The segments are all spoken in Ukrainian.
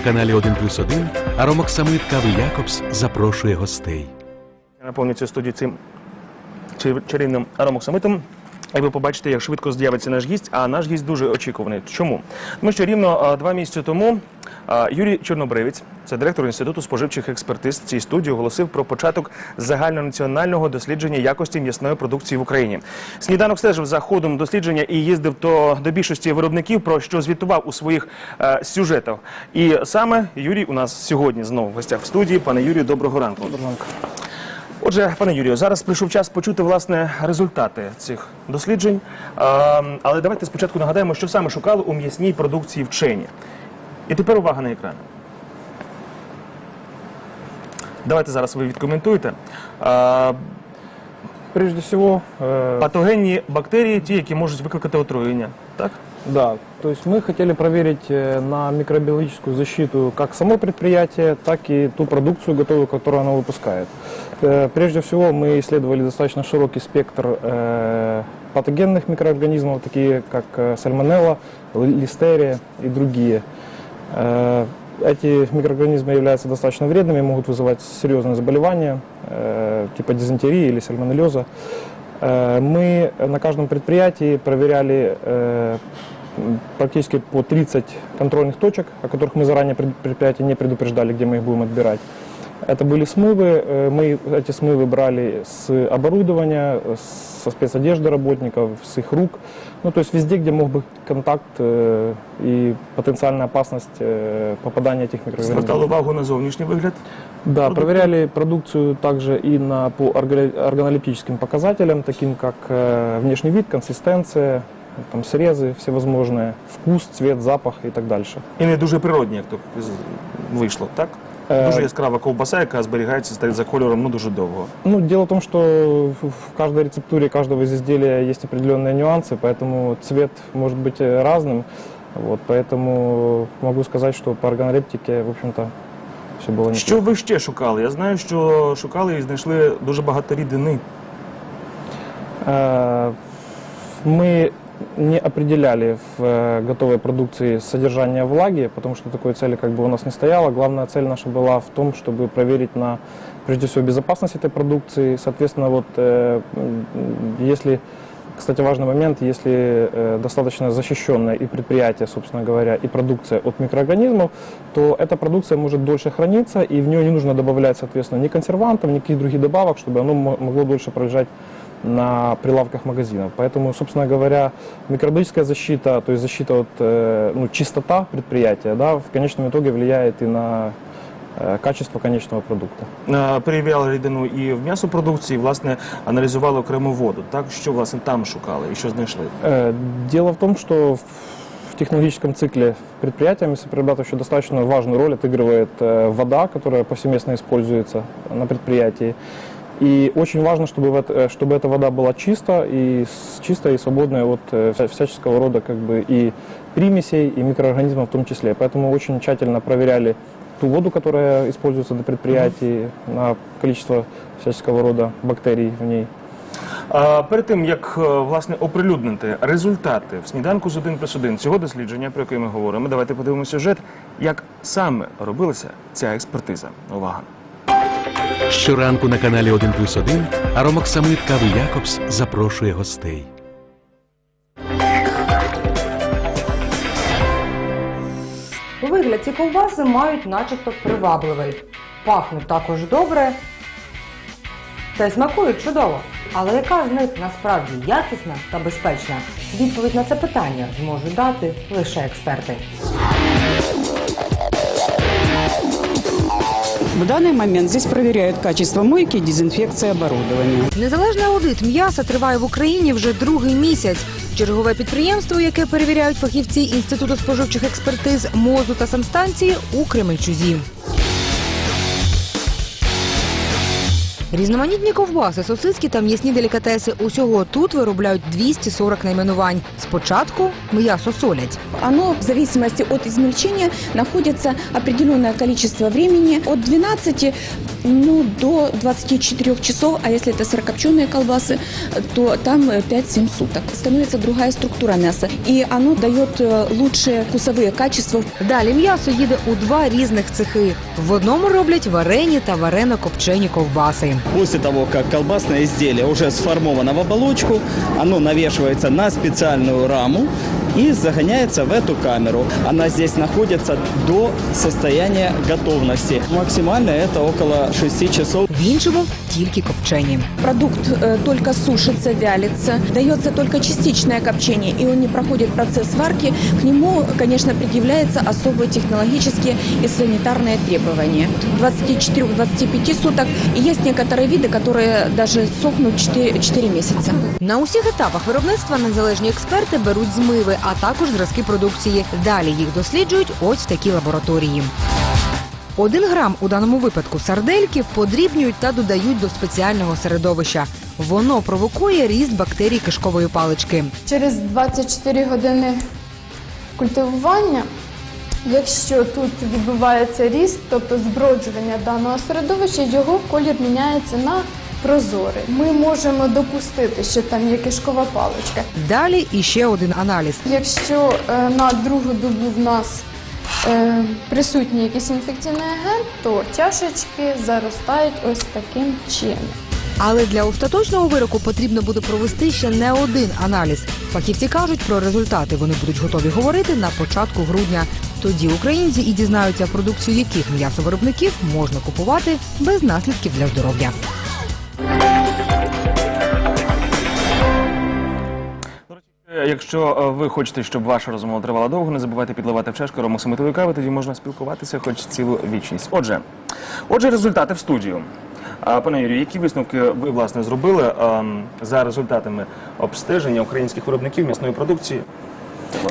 На каналі 1 плюс 1 Аромоксамит Кави Якобс запрошує гостей. Я цю студію цим чар- чарівним аромоксамитом. І ви побачите, як швидко з'явиться наш гість, а наш гість дуже очікуваний. Чому? Тому що рівно два місяці тому Юрій Чорнобривець, це директор Інституту споживчих експертиз цій студії, оголосив про початок загальнонаціонального дослідження якості м'ясної продукції в Україні. Сніданок стежив за ходом дослідження і їздив то до більшості виробників, про що звітував у своїх е, сюжетах. І саме Юрій у нас сьогодні знову в гостях в студії. Пане Юрію, доброго ранку. Отже, пане Юрію, зараз прийшов час почути власне результати цих досліджень. Але давайте спочатку нагадаємо, що саме шукали у м'ясній продукції вчені. І тепер увага на екран. Давайте зараз ви відкоментуєте. А, Прежде всего, э, патогенні бактерії, ті, які можуть викликати отруєння. Так? да, то есть мы хотели проверить э, на микробиологическую защиту как само предприятие, так и ту продукцию готовую, которую оно выпускает. Э, Прежде всего, мы исследовали достаточно широкий спектр э, патогенных микроорганизмов, такие как э, сальмонелла, ли- листерия и другие. Э, Эти микроорганизмы являются достаточно вредными, могут вызывать серьезные заболевания, э, типа дизентерии или сальмонеллеза. Э, Мы на каждом предприятии проверяли э, м, практически по 30 контрольных точек, о которых мы заранее пред- предприятие не предупреждали, где мы их будем отбирать. Это были смывы, э, мы эти смывы брали с оборудования, со спецодежды работников, с их рук. Ну, то есть везде, где мог быть контакт э, и потенциальная опасность э, попадания этих микроорганизмов. Звертали увагу на зовнішній вигляд. Да, продукта. проверяли продукцию также и на, по орга- органолептическим показателям, таким как э, внешний вид, консистенция, там, срезы всевозможные, вкус, цвет, запах и так дальше. І не дуже природні, як то з- вийшло, так? Е, Дуже яскрава ковбаса, яка зберігається стає за кольором ну, дуже довго. Ну, дело в том, что в в каждой рецептуре каждого из изделия есть определенные нюансы, поэтому цвет может быть э, разным. Вот, поэтому могу сказать, что по органолептике, в общем-то, все было неплохо. Що ви ще шукали? Я знаю, що шукали і знайшли дуже багато рідини. Э, Мы не определяли в э, готовой продукции содержание влаги, потому что такой цели как бы у нас не стояло. Главная цель наша была в том, чтобы проверить на, прежде всего, безопасность этой продукции. Соответственно, вот э, если, кстати, важный момент, если э, достаточно защищенное и предприятие, собственно говоря, и продукция от микроорганизмов, то эта продукция может дольше храниться, и в нее не нужно добавлять, соответственно, ни консервантов, ни каких других добавок, чтобы оно мо- могло дольше пролежать на прилавках магазинов. Поэтому, собственно говоря, микробиологическая защита, то есть защита от э, ну, чистота предприятия, да, в конечном итоге влияет и на э, качество конечного продукта. Е, Перевіряли рідину і в м'ясопродукції, власне, аналізували окрему воду. Так, що власне там шукали і що знайшли? Э, Дело в том, что в технологическом цикле предприятия мясоперерабатывающего достаточно важную роль отыгрывает э, вода, которая повсеместно используется на предприятии. И очень важно, чтобы, в это- э, чтобы эта вода была чиста и с- чистая и свободная от э, вся- всяческого рода как бы и примесей, и микроорганизмов в том числе. Поэтому очень тщательно проверяли ту воду, которая используется на предприятии, на количество всяческого рода бактерий в ней. А, перед тим як е, власне оприлюднити результати в сніданку з 1 плюс 1 цього дослідження, про яке ми говоримо, давайте подивимося сюжет, як саме робилася ця експертиза. Увага! Щоранку на каналі 1 плюс 1 Аромоксамит Кави Якобс запрошує гостей. Вигляд ці ковбаси мають начебто привабливий. Пахнуть також добре та й смакують чудово. Але яка з них насправді якісна та безпечна? Відповідь на це питання зможуть дати лише експерти. В даний момент здесь проверяют качество мойки и дезинфекция оборудования. Незалежний аудит м'яса триває в Україні вже другий місяць. Чергове підприємство, яке перевіряють фахівці Інституту споживчих експертиз МОЗу та самстанції у Кременчузі. Різноманітні ковбаси, сосиски та м'ясні делікатеси. Усього тут виробляють 240 найменувань. Спочатку м'ясо солять. Оно в зависимости от измельчения находится определенное количество времени от 12 ну, до 24 часов, а если это сырокопченые колбасы, то там э, 5-7 суток. Становится другая структура мяса, и оно дает э, лучшие вкусовые качества. Далі м'ясо їде у два різних цехи. В одному роблять варені та варено-копчені ковбаси. После того, как колбасное изделие уже сформовано в оболочку, оно навешивается на специальную раму и загоняется в эту камеру. Она здесь находится до состояния готовности. Максимально это около 6 часов. В іншому тільки копчені. Продукт э, только сушится, вялится, дается только частичное копчение, и он не проходит процесс варки. К нему, конечно, предъявляются особые технологические и санитарные требования. 24-25 суток. И есть некоторые виды, которые даже сохнут 4, 4 месяца. На усіх етапах виробництва незалежні експерти беруть змиви, а також зразки продукції. Далі їх досліджують ось в такій лабораторії. Один грам у даному випадку сардельки подрібнюють та додають до спеціального середовища. Воно провокує ріст бактерій кишкової палички. Через 24 години культивування, якщо тут відбувається ріст, тобто зброджування даного середовища, його колір міняється на прозорий. Ми можемо допустити, що там є кишкова паличка. Далі іще один аналіз. Якщо е, на другу добу в нас е, присутній якийсь інфекційний агент, то чашечки заростають ось таким чином. Але для остаточного вироку потрібно буде провести ще не один аналіз. Фахівці кажуть, про результати вони будуть готові говорити на початку грудня. Тоді українці і дізнаються продукцію, яких м'ясовиробників можна купувати без наслідків для здоров'я. Якщо е, ви хочете, щоб ваша розмова тривала довго, не забувайте підливати в чашку ромоксамитової кави, тоді можна спілкуватися хоч цілу вічність. Отже, отже, результати в студію. Пане Юрію, які висновки ви власне зробили ем, за результатами обстеження українських виробників м'ясної продукції?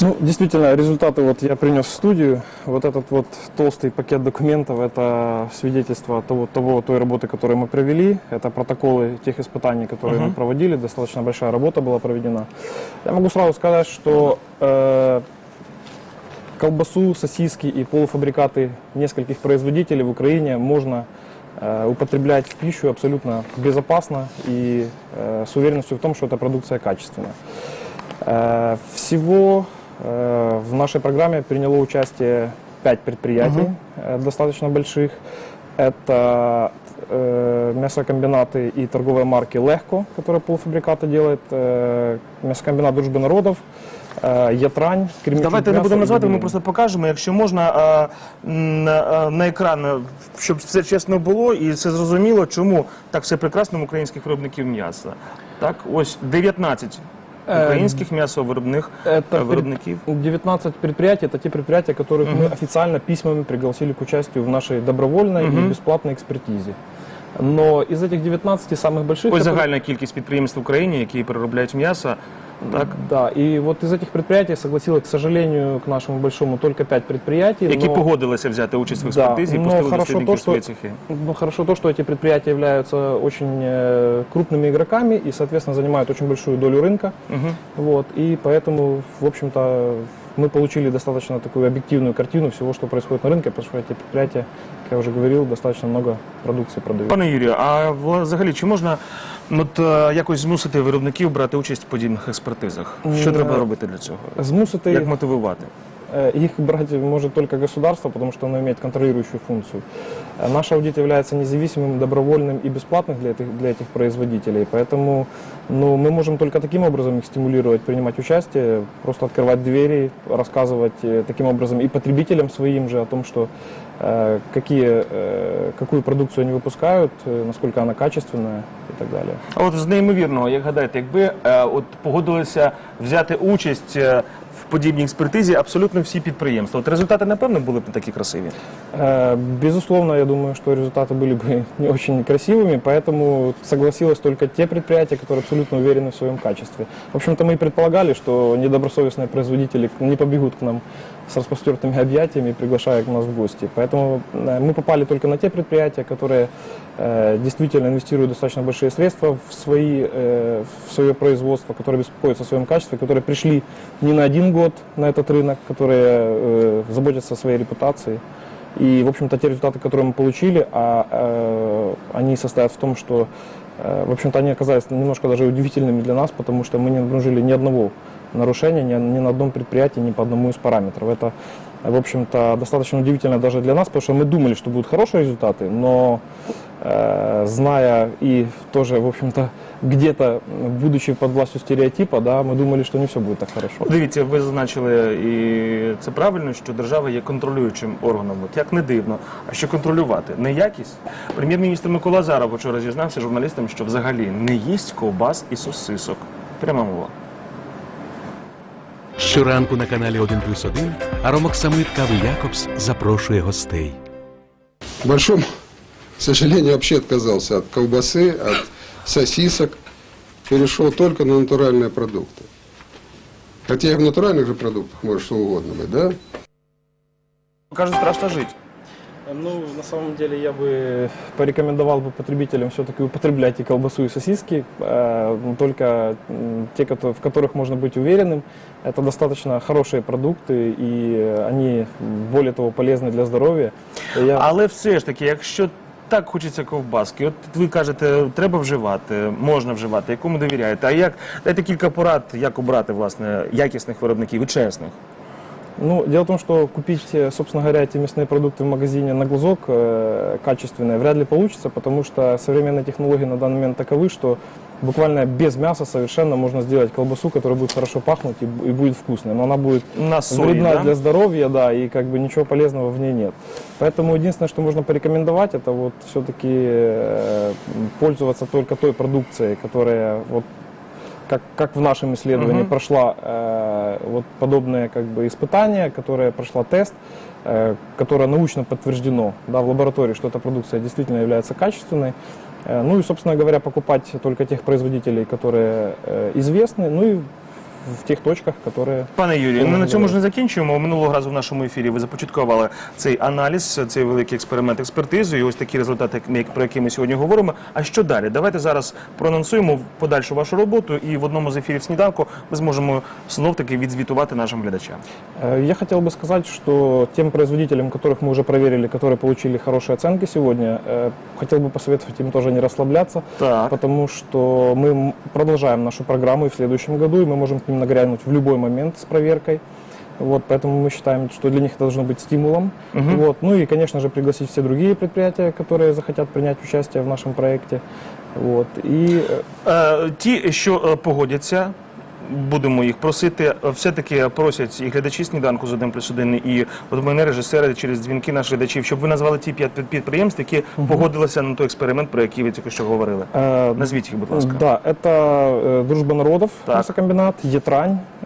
Ну, действительно, результаты вот я принес в студию. Вот этот вот толстый пакет документов – это свидетельство того, того, той работы, которую мы провели. Это протоколы тех испытаний, которые мы проводили. Достаточно большая работа была проведена. Я могу сразу сказать, что э, колбасу, сосиски и полуфабрикаты нескольких производителей в Украине можно э, употреблять в пищу абсолютно безопасно и э, с уверенностью в том, что эта продукция качественная. Э, Всего э, в нашей программе приняло участие пять предприятий, э, достаточно больших. Это э, мясокомбинаты и торговые марки «Легко», которые полуфабрикаты делает, э, мясокомбинат «Дружбы народов», э, «Ятрань», «Кремичное Давайте не мясо» будемо и назвати, ми «Бенин». просто покажемо. Якщо можна а, на, а, на екран, е, щоб все чесно було і це зрозуміло, чому так все прекрасно в українських виробників м'яса. Так, ось 19 українських м'ясовиробних Это е, виробників. пред- 19 предприятий, это те предприятия, которых мы официально письмами пригласили к участию в нашей добровольной и бесплатной экспертизе. Но из этих 19 самых больших... Ось которые- загальна кількість підприємств в Україні, які переробляють м'ясо. Так, Да, и вот из этих предприятий согласилось, к сожалению, к нашему большому только 5 предприятий. які но- погодилися взяти участь в Да, експертизі і но пустили хорошо дослідників то, в свої что- цехи. Ну, хорошо то, что эти предприятия являются очень э, крупными игроками и, соответственно, занимают очень большую долю рынка. Вот, и поэтому, в общем-то, мы получили достаточно такую объективную картину всего, что происходит на рынке, потому что эти предприятия, как я уже говорил, достаточно много продукции продают. Пане Юрію, а в- взагалі чи можна ну, от, е, якось змусити виробників брати участь в подібних експертизах? Що М, треба е, робити для цього? Змусити Як мотивувати? Э, Их брать может только государство, потому что оно имеет контролирующую функцию. Э, Наш аудит является независимым, добровольным и бесплатным для этих, для этих производителей. Поэтому ну, мы можем только таким образом их стимулировать, принимать участие, просто открывать двери, рассказывать э, таким образом и потребителям своим же о том, что э, какие, э, какую продукцию они выпускают, э, насколько она качественная и так далее. А от з неймовірного, як гадаєте, якби е, от погодилися взяти участь е, в подібній експертизі абсолютно всі підприємства, от результати, напевно, були б не такі красиві. Э, Безусловно, я думаю, что результаты были бы не очень красивыми, поэтому согласилось только те предприятия, которые абсолютно уверены в своем качестве. В общем-то, мы и предполагали, что недобросовестные производители не побегут к нам с распростертыми объятиями и приглашают нас в гости. Поэтому э, мы попали только на те предприятия, которые э, действительно инвестируют достаточно большие средства в, свои, э, в свое производство, которые беспокоятся о своем качестве, которые пришли не на один год на этот рынок, которые э, заботятся о своей репутации. И, в общем-то, те результаты, которые мы получили, а, э, они состоят в том, что, э, в общем-то, они оказались немножко даже удивительными для нас, потому что мы не обнаружили ни одного нарушения ни, ни на одном предприятии, ни по одному из параметров. Это, в общем-то, достаточно удивительно даже для нас, потому что мы думали, что будут хорошие результаты, но э, зная и тоже, в общем-то, где-то, будучи под властью стереотипа, да, мы думали, что не все будет так хорошо. Дивіться, ви зазначили, і це правильно, що держава є контролюючим органом. От як не дивно, а що контролювати? Не якість? Прем'єр-міністр Микола Азаров вчора зізнався журналістам, що взагалі не їсть ковбас і сосисок. Пряма мова. Щоранку на каналі 1 плюс 1 Аромоксамит Кави Якобс запрошує гостей. К большому сожалению, вообще отказался от колбасы, от сосисок. Перешел только на натуральные продукты. Хотя и в натуральных же продуктах может что угодно быть, да? Кажуть, страшно жити. Ну, на самом деле, я бы порекомендовал бы потребителям все-таки употреблять и колбасу, и сосиски, э, но только м, те, кото- в которых можно быть уверенным. Это достаточно хорошие продукты, и э, они, более того, полезны для здоровья. Я... Але все ж таки, якщо так хочеться ковбаски, от ви кажете, треба вживати, можна вживати, якому довіряєте. А як дайте кілька порад, як обрати власне якісних виробників і чесних? Ну, дело в том, что купить, э, собственно говоря, эти мясные продукты в магазине на глазок э, качественные вряд ли получится, потому что современные технологии на данный момент таковы, что буквально без мяса совершенно можно сделать колбасу, которая будет хорошо пахнуть и, и будет вкусной. Но она будет На сої, вредна да? для здоровья, да, и как бы ничего полезного в ней нет. Поэтому единственное, что можно порекомендовать, это вот все-таки пользоваться только той продукцией, которая вот как, как в нашем исследовании Мгм. прошла э, вот подобное как бы испытание, которое прошла тест, э, которое научно подтверждено да, в лаборатории, что эта продукция действительно является качественной. Э, ну и, собственно говоря, покупать только тех производителей, которые э, известны, ну и в тех точках, которые... Пане Юрію, Тому ну на цьому говорю. ж не закінчуємо. Минулого разу в нашому ефірі ви започаткували цей аналіз, цей великий експеримент експертизу, і ось такі результати, як- про які ми сьогодні говоримо. А що далі? Давайте зараз проанонсуємо подальшу вашу роботу, і в одному з ефірів сніданку ми зможемо знов таки відзвітувати нашим глядачам. Э, Я хотел бы сказать, что тем производителям, которых мы уже проверили, которые получили хорошие оценки сегодня, э, хотел бы посоветовать им тоже не расслабляться, Так. потому что мы м- продолжаем нашу программу и в следующем году, и мы можем к ним нагрянуть в любой момент с проверкой. Вот, поэтому мы считаем, что для них это должно быть стимулом. Вот, ну и, конечно же, пригласить все другие предприятия, которые захотят принять участие в нашем проекте. Вот, и э, Е, ті, що е, погодяться. Будемо їх просити. Е, Все-таки просять і глядачі сніданку з 1 плюс 1, і от мене режисери через дзвінки наших глядачів, щоб ви назвали ті п'ять під- підприємств, які погодилися на той експеримент, про який ви тільки що говорили. э, Назвіть їх, будь ласка. Да, это э, Дружба народов, Так. мясокомбинат,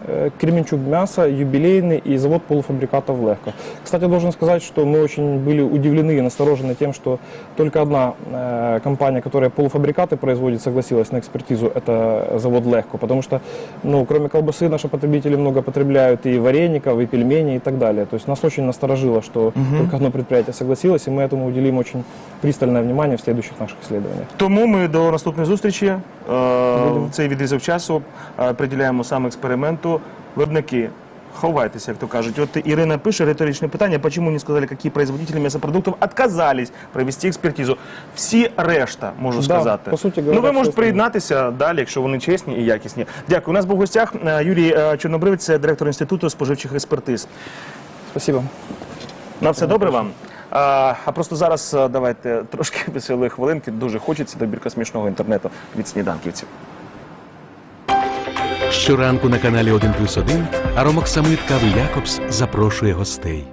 Етрань, э, Кременчуг мясо, юбилейный и завод полуфабрикатов Легко. Кстати, должен сказать, что мы очень были удивлены и насторожены тем, что только одна э, компания, которая полуфабрикаты производит, согласилась на экспертизу, это завод Легко, потому что, ну, кроме колбасы, наши потребители много потребляют и вареников, и пельменей и так далее. То есть нас очень насторожило, что только одно предприятие согласилось, и мы этому уделим очень пристальное внимание в следующих наших исследованиях. Тому ми до наступної зустрічі е, в цей відрізок часу е, приділяємо саме експерименту. Виробники, ховайтеся, як то кажуть. От Ірина пише риторичне питання, чому не сказали, які производители мясопродуктов отказались провести експертизу. Всі решта, можу Да, сказати. по суті ну, ви можете приєднатися далі, якщо вони чесні і якісні. Дякую. У нас був в гостях е, Юрій е, Чорнобривець, це директор Інституту споживчих експертиз. Спасибо. На все добре вам. А, а просто зараз е, давайте трошки веселої хвилинки. Дуже хочеться добірка смішного інтернету від сніданківців. Щоранку на каналі 1 плюс 1 Аромоксамит Кави Якобс запрошує гостей.